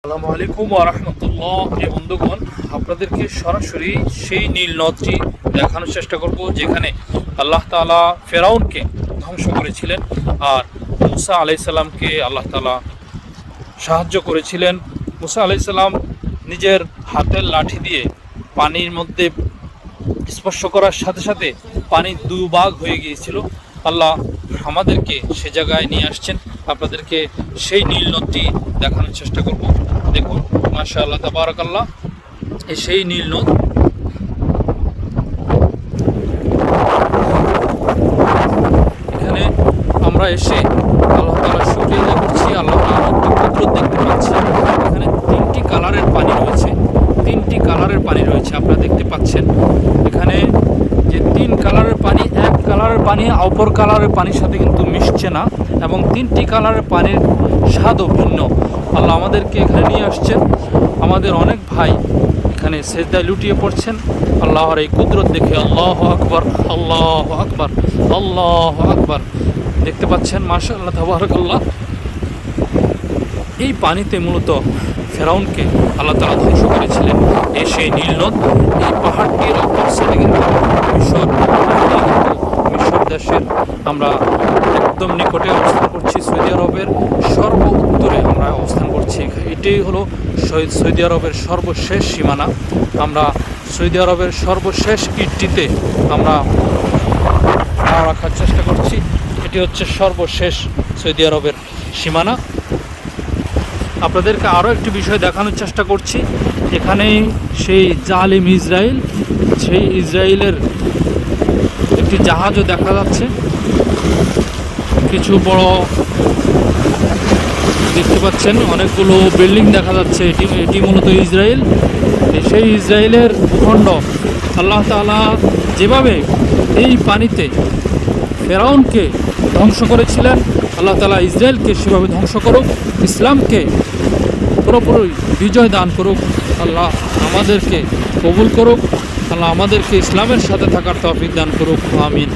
আসসালামু আলাইকুম রহমতুল্লাহ, প্রিয় বন্ধুগণ, আপনাদেরকে সরাসরি সেই নীল নদটি দেখানোর চেষ্টা করব, যেখানে আল্লাহ তাআলা ফেরাউনকে ধ্বংস করেছিলেন আর মুসা আলাইসাল্লামকে আল্লাহ তালা সাহায্য করেছিলেন। মুসা আলাইসাল্লাম নিজের হাতের লাঠি দিয়ে পানির মধ্যে স্পর্শ করার সাথে সাথে পানি দুভাগ হয়ে গিয়েছিল। আল্লাহ আমাদেরকে সে জায়গায় নিয়ে আসছেন। আপনাদেরকে সেই নীল নদটি দেখানোর চেষ্টা করব। দেখুন মাশা আল্লাহ তাবারাকাল্লাহ সেই নীল নদ এখানে আমরা এসে আল্লাহ তালা শুক্রিয়া আদায় করছি, আল্লাহ একটি কুদরত দেখতে পাচ্ছি। এখানে তিনটি কালারের পানি রয়েছে, তিনটি কালারের পানি রয়েছে, আপনারা দেখতে পাচ্ছেন। এখানে যে তিন কালারের পানি এক কালারের পানি, অপর কালারের পানির সাথে কিন্তু মিশছে না এবং তিনটি কালারের পানির স্বাদও ভিন্ন। আল্লাহ আমাদেরকে এখানে নিয়ে আসছেন। আমাদের অনেক ভাই এখানে সেজদায় লুটিয়ে পড়ছেন। আল্লাহর এই কুদরত দেখে আল্লাহ আকবর আল্লাহ আকবর আল্লাহ আকবর। দেখতে পাচ্ছেন মাশা আল্লাহ তাবারকাল্লাহ। এই পানিতে মূলত ফেরাউনকে আল্লাহ তালা ধ্বংস করেছিলেন। এই সেই নীলনদ এই পাহাড়টির অপর কিন্তু কিন্তু মিশর দেশের আমরা একদম নিকটে অবস্থান করছি সৌদি আরবের সর্ব উত্তরে আমরা অবস্থান করছি। এটাই হলো সৌদি আরবের সর্বশেষ সীমানা। আমরা সৌদি আরবের সর্বশেষ ইটটিতে আমরা রাখার চেষ্টা করছি। এটি হচ্ছে সর্বশেষ সৌদি আরবের সীমানা। আপনাদেরকে আরও একটি বিষয় দেখানোর চেষ্টা করছি। এখানে সেই জালিম ইসরায়েল সেই ইসরায়েলের একটি জাহাজও দেখা যাচ্ছে। কিছু বড় দেখতে পাচ্ছেন, অনেকগুলো বিল্ডিং দেখা যাচ্ছে। এটি এটি মূলত ইসরায়েল। সেই ইসরায়েলের ভূখণ্ড। আল্লাহ তাআলা যেভাবে এই পানিতে ফেরাউনকে ধ্বংস করেছিলেন, আল্লাহ তালা ইসরায়েলকে সেভাবে ধ্বংস করুক, ইসলামকে পুরোপুরি বিজয় দান করুক, আল্লাহ আমাদেরকে কবুল করুক। আল্লাহ আমাদেরকে ইসলামের সাথে থাকার তৌফিক দান করুক আমিন।